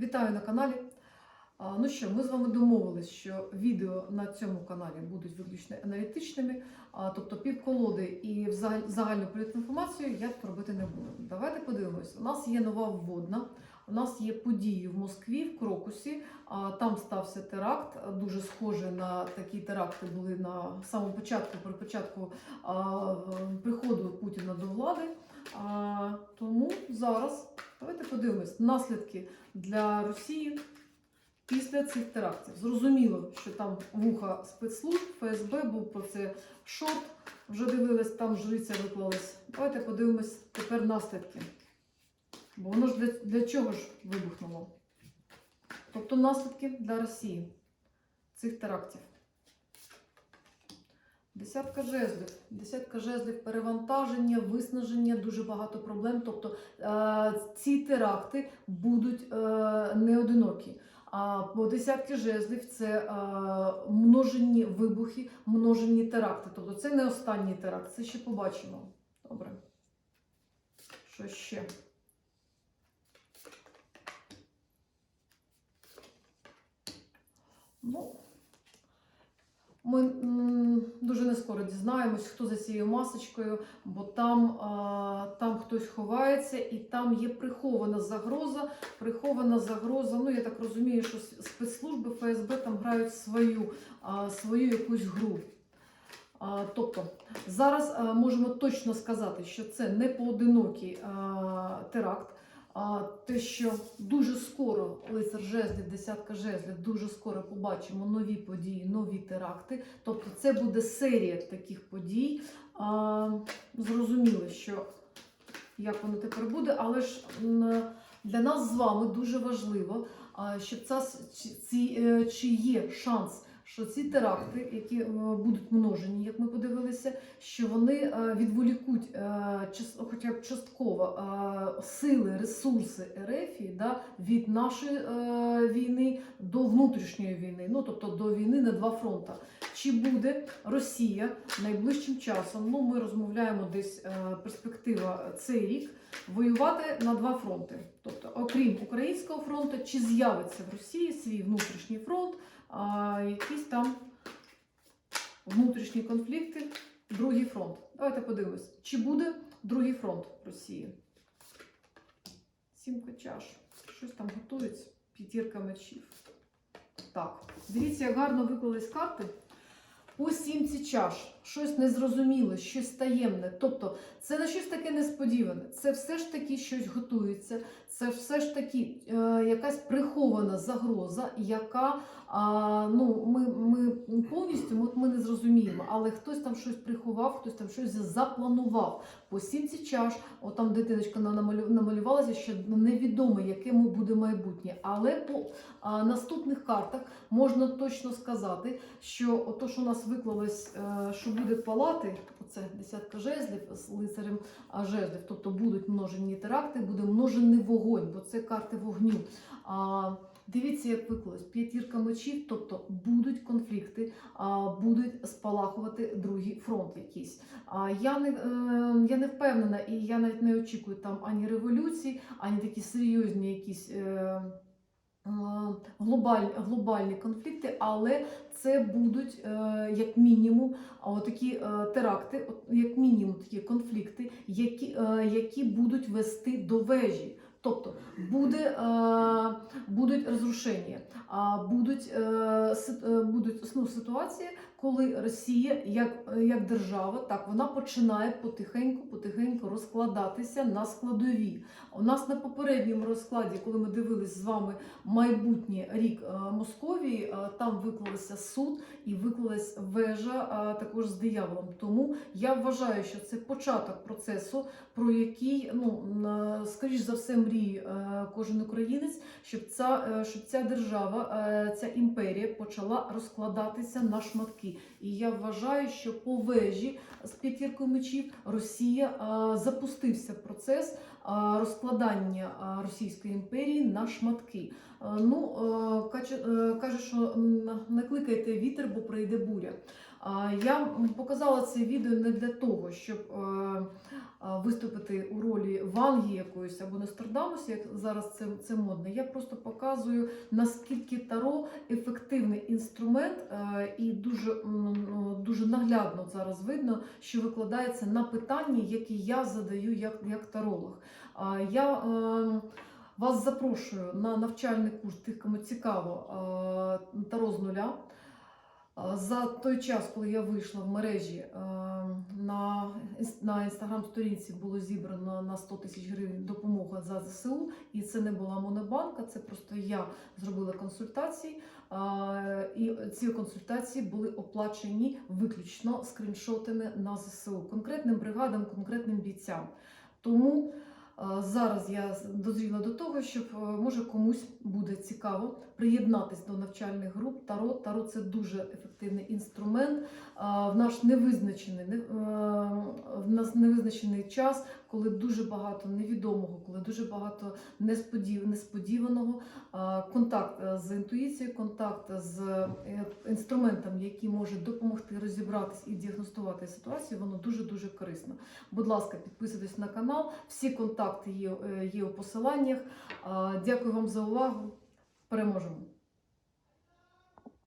Вітаю на каналі. Ну що, ми з вами домовились, що відео на цьому каналі будуть виключно аналітичними, тобто півколоди і загальну політичну інформацію я тут робити не буду. Давайте подивимось. У нас є нова вводна, у нас є події в Москві, в Крокусі. Там стався теракт, дуже схоже на такі теракти були на самому початку, при початку приходу Путіна до влади. Тому зараз давайте подивимось наслідки для Росії після цих терактів. Зрозуміло, що там вуха спецслужб, ФСБ був про це шорт. Вже дивились, там жриця виклалась. Давайте подивимось тепер наслідки. Бо воно ж для, для чого ж вибухнуло? Тобто наслідки для Росії цих терактів. Десятка жезлів. Десятка жезлів перевантаження, виснаження, дуже багато проблем. Тобто е, ці теракти будуть е, не одинокі. А по десятки жезлів це е, множенні вибухи, множенні теракти. Тобто це не останній теракт, це ще побачимо. Добре. Що ще? Ну, ми скоро дізнаємось, хто за цією масочкою, бо там, там хтось ховається і там є прихована загроза. Прихована загроза. Ну я так розумію, що спецслужби ФСБ там грають свою, свою якусь гру. Тобто зараз можемо точно сказати, що це не поодинокий теракт. Те, що дуже скоро лицар жезлів, десятка жезлів, дуже скоро побачимо нові події, нові теракти. Тобто це буде серія таких подій. Зрозуміло, що як воно тепер буде, але ж для нас з вами дуже важливо, щоб ця, чи- е, чи є шанс. Що ці теракти, які е, будуть множені, як ми подивилися, що вони е, відволікуть е, час- хоча б частково сили, ресурси РФ да, від нашої війни до внутрішньої війни, ну тобто до війни на два фронта. Чи буде Росія найближчим часом? Ну, ми розмовляємо десь перспектива цей рік. Воювати на два фронти, тобто, окрім українського фронту, чи з'явиться в Росії свій внутрішній фронт, а якісь там внутрішні конфлікти, другий фронт. Давайте подивимось, чи буде другий фронт Росії. Сімка чаш. Щось там готується. П'ятірка мечів. Так, дивіться, як гарно виклались карти. По сімці чаш, щось незрозуміле, щось таємне. Тобто це не щось таке несподіване. Це все ж таки щось готується. Це все ж таки е, якась прихована загроза, яка а, ну, ми, ми повністю ми, ми не зрозуміємо, але хтось там щось приховав, хтось там щось запланував. По сімці чаш, от там дитиночка намалювалася, що невідомо, яким буде майбутнє. Але по а, наступних картах можна точно сказати, що ото, що у нас виклалось, е, що буде палати, оце десятка жезлів з лицарем жезлів, тобто будуть множені теракти, буде множений вогонь, бо це карти вогню. А, Дивіться, як виклалось п'ятірка мечів, тобто будуть конфлікти, а, будуть спалахувати другий фронт якийсь. А я не е, я не впевнена, і я навіть не очікую там ані революції, ані такі серйозні якісь. Е, е, Глобальні, глобальні конфлікти, але це будуть е, як мінімум такі е, теракти, як мінімум такі конфлікти, які, які будуть вести до вежі. Тобто буде, будуть розрушення, будуть, будуть ну, ситуації, коли Росія, як, як держава, так вона починає потихеньку, потихеньку розкладатися на складові. У нас на попередньому розкладі, коли ми дивились з вами майбутній рік е, Московії, е, там виклалися суд і виклалась вежа е, також з дияволом. Тому я вважаю, що це початок процесу, про який, ну е, скоріш за все, мріє е, кожен українець, щоб ця, е, щоб ця держава, е, ця імперія почала розкладатися на шматки. І я вважаю, що по вежі з п'ятіркою мечів Росія запустився процес розкладання Російської імперії на шматки. Ну, е, каже, що не кликайте вітер, бо прийде буря. А, Я показала це відео не для того, щоб а, виступити у ролі Ванги якоїсь або Нострадамуса, як зараз це, це модно. Я просто показую, наскільки Таро ефективний інструмент е, і дуже, ну, дуже наглядно зараз видно, що викладається на питання, які я задаю як, як таролог. Я е, вас запрошую на навчальний курс тих, кому цікаво е, Таро з нуля. За той час, коли я вийшла в мережі, е, на, на інстаграм-сторінці було зібрано на 100 тисяч гривень допомога за ЗСУ, і це не була монобанка, це просто я зробила консультації. І ці консультації були оплачені виключно скріншотами на ЗСУ, конкретним бригадам, конкретним бійцям. Тому зараз я дозріла до того, щоб е, може комусь буде цікаво приєднатись до навчальних груп. Таро Таро це дуже ефективний інструмент. В наш невизначений е, в нас невизначений час, коли дуже багато невідомого, коли дуже багато несподіваного. Контакт е, з інтуїцією, контакт з інструментом, який може допомогти розібратись і діагностувати ситуацію, воно дуже дуже корисно. Будь ласка, підписуйтесь на канал. Всі контакти є, е, є у посиланнях. Дякую вам за увагу. Переможемо!